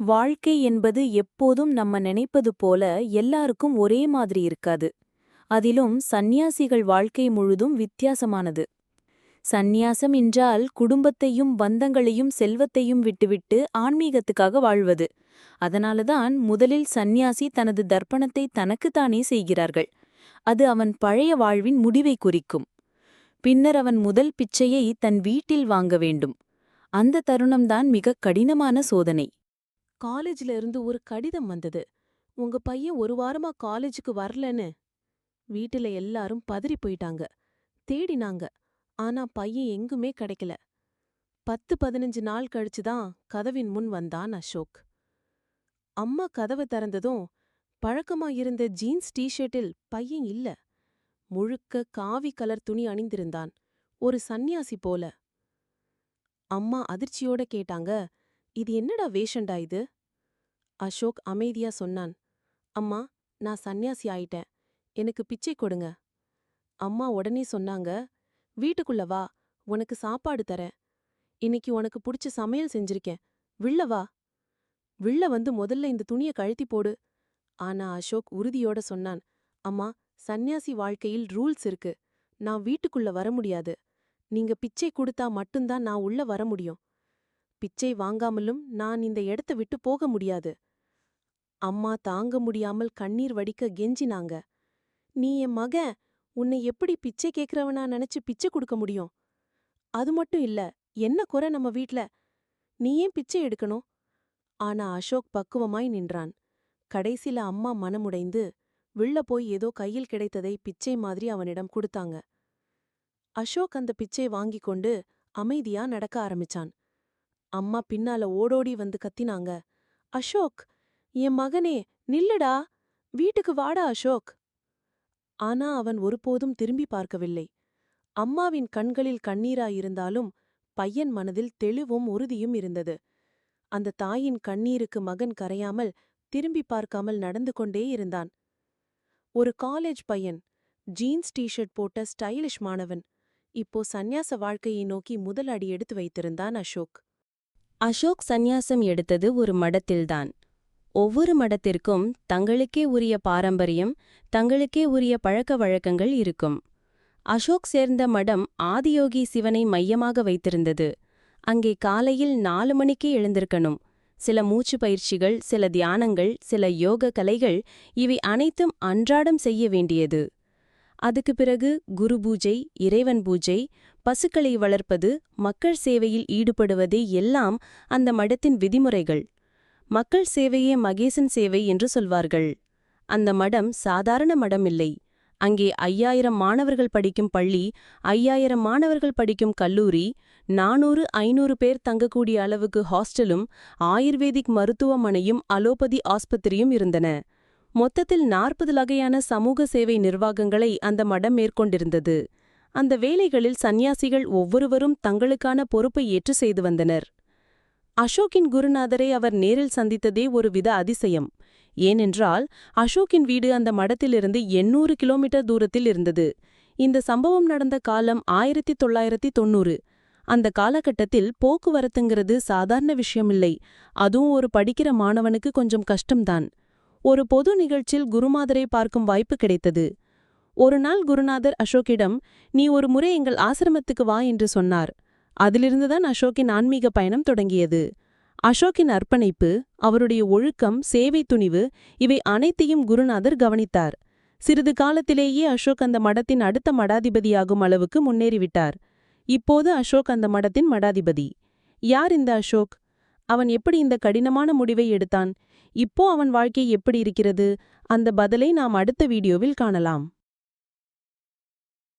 வாழ்க்கை என்பது எப்போதும் நம்ம நினைப்பது போல எல்லாருக்கும் ஒரே மாதிரி இருக்காது. அதிலும் சந்நியாசிகள் வாழ்க்கை முழுதும் வித்தியாசமானது. சந்நியாசம் என்றால் குடும்பத்தையும் பந்தங்களையும் செல்வத்தையும் விட்டுவிட்டு ஆன்மீகத்துக்காக வாழ்வது. அதனாலதான் முதலில் சந்நியாசி தனது தர்ப்பணத்தை தனக்குத்தானே செய்கிறார்கள். அது அவன் பழைய வாழ்வின் முடிவை குறிக்கும். பின்னர் அவன் முதல் பிச்சையை தன் வீட்டில் வாங்க வேண்டும். அந்த தருணம்தான் மிகக் கடினமான சோதனை. காலேஜ்ல இருந்து ஒரு கடிதம் வந்தது. உங்க பையன் ஒரு வாரமா காலேஜுக்கு வரலன்னு. வீட்டுல எல்லாரும் பதறி போயிட்டாங்க. தேடினாங்க. ஆனா பையன் எங்குமே கிடைக்கல. பத்து பதினஞ்சு நாள் கழிச்சுதான் கதவின் முன் வந்தான் அசோக். அம்மா கதவை திறந்ததும் பழக்கமா இருந்த ஜீன்ஸ் டீஷர்ட்டில் பையன் இல்ல. முழுக்க காவி கலர் துணி அணிந்திருந்தான். ஒரு சந்நியாசி போல. அம்மா அதிர்ச்சியோட கேட்டாங்க. இது என்னடா வேஷண்டா இது? அசோக் அமைதியா சொன்னான். அம்மா நான் சந்நியாசி ஆயிட்டேன். எனக்கு பிச்சை கொடுங்க. அம்மா உடனே சொன்னாங்க வீட்டுக்குள்ள வா உனக்கு சாப்பாடு தரேன். இன்னைக்கு உனக்கு புடிச்ச சமையல் செஞ்சிருக்கேன். விள்ள வா. விள்ள வந்து முதல்ல இந்த துணிய கழுத்தி போடு. ஆனா அசோக் உறுதியோட சொன்னான் அம்மா சந்நியாசி வாழ்க்கையில் ரூல்ஸ் இருக்கு. நான் வீட்டுக்குள்ள வர முடியாது. நீங்க பிச்சை கொடுத்தா மட்டும்தான் நான் உள்ள வர முடியும். பிச்சை வாங்காமலும் நான் இந்த இடத்த விட்டு போக முடியாது. அம்மா தாங்க முடியாமல் கண்ணீர் வடிக்க கெஞ்சினாங்க. நீ என் மகன் உன்னை எப்படி பிச்சை கேக்குறவனா நினைச்சு பிச்சை கொடுக்க முடியும்? அது மட்டும் இல்ல என்ன குறை நம்ம வீட்ல? நீ ஏன் பிச்சை எடுக்கணும்? ஆனா அசோக் பக்குவமாய் நின்றான். கடைசில அம்மா மனமுடைந்து விள்ள போய் ஏதோ கையில் கிடைத்ததை பிச்சை மாதிரி அவனிடம் கொடுத்தாங்க. அசோக் அந்த பிச்சை வாங்கிக் கொண்டு அமைதியா நடக்க ஆரம்பிச்சான். அம்மா பின்னால ஓடோடி வந்து கத்தினாங்க. அசோக் என் மகனே நில்லுடா. வீட்டுக்கு வாடா அசோக். ஆனா அவன் ஒருபோதும் திரும்பி பார்க்கவில்லை. அம்மாவின் கண்களில் கண்ணீராயிருந்தாலும் பையன் மனதில் தெளிவும் உறுதியும் இருந்தது. அந்த தாயின் கண்ணீருக்கு மகன் கரையாமல் திரும்பி பார்க்காமல் நடந்து கொண்டே இருந்தான். ஒரு காலேஜ் பையன் ஜீன்ஸ் டீஷர்ட் போட்ட ஸ்டைலிஷ் மாணவன் இப்போ சந்நியாச வாழ்க்கையை நோக்கி முதல் அடி எடுத்து வைத்திருந்தான் அசோக். அசோக் சந்நியாசம் எடுத்தது ஒரு மடத்தில்தான். ஒவ்வொரு மடத்திற்கும் தங்களுக்கே உரிய பாரம்பரியம் தங்களுக்கே உரிய பழக்க வழக்கங்கள் இருக்கும். அசோக் சேர்ந்த மடம் ஆதியோகி சிவனை மையமாக வைத்திருந்தது. அங்கே காலையில் நாலு மணிக்கே எழுந்திருக்கணும். சில மூச்சு பயிற்சிகள் சில தியானங்கள் சில யோக கலைகள் இவை அனைத்தும் அன்றாடம் செய்ய வேண்டியது. அதுக்கு பிறகு குரு பூஜை இறைவன் பூஜை பசுக்களை வளர்ப்பது மக்கள் சேவையில் ஈடுபடுவதே எல்லாம் அந்த மடத்தின் விதிமுறைகள். மக்கள் சேவையே மகேசன் சேவை என்று சொல்வார்கள். அந்த மடம் சாதாரண மடம் இல்லை அங்கே ஐயாயிரம் மாணவர்கள் படிக்கும் பள்ளி ஐயாயிரம் மாணவர்கள் படிக்கும் கல்லூரி நானூறு ஐநூறு பேர் தங்கக்கூடிய அளவுக்கு ஹாஸ்டலும் ஆயுர்வேதிக் மருத்துவமனையும் அலோபதி ஆஸ்பத்திரியும் இருந்தன. மொத்தத்தில் நாற்பது வகையான சமூக சேவை நிர்வாகங்களை அந்த மடம் மேற்கொண்டிருந்தது. அந்த வேலைகளில் சந்நியாசிகள் ஒவ்வொருவரும் தங்களுக்கான பொறுப்பை ஏற்று செய்து வந்தனர். அசோக்கின் குருநாதரை அவர் நேரில் சந்தித்ததே ஒரு வித அதிசயம். ஏனென்றால் அசோக்கின் வீடு அந்த மடத்திலிருந்து எண்ணூறு கிலோமீட்டர் தூரத்தில் இருந்தது. இந்த சம்பவம் நடந்த காலம் ஆயிரத்தி தொள்ளாயிரத்தி தொண்ணூறு. அந்த காலகட்டத்தில் போக்குவரத்துங்கிறது சாதாரண விஷயமில்லை. அதுவும் ஒரு படிக்கிற மாணவனுக்கு கொஞ்சம் கஷ்டம்தான். ஒரு பொது நிகழ்ச்சியில் குருமாதரை பார்க்கும் வாய்ப்பு கிடைத்தது. ஒரு நாள் குருநாதர் அசோக்கிடம் நீ ஒரு முறை எங்கள் ஆசிரமத்துக்கு வா என்று சொன்னார். அதிலிருந்துதான் அசோக்கின் ஆன்மீக பயணம் தொடங்கியது. அசோக்கின் அர்ப்பணிப்பு அவருடைய ஒழுக்கம் சேவை துணிவு இவை அனைத்தையும் குருநாதர் கவனித்தார். சிறிது காலத்திலேயே அசோக் அந்த மடத்தின் அடுத்த மடாதிபதியாகும் அளவுக்கு முன்னேறிவிட்டார். இப்போது அசோக் அந்த மடத்தின் மடாதிபதி. யார் இந்த அசோக்? அவன் எப்படி இந்த கடினமான முடிவை எடுத்தான்? இப்போ அவன் வாழ்க்கை எப்படி இருக்கிறது? அந்த பதிலை நாம் அடுத்த வீடியோவில் காணலாம்.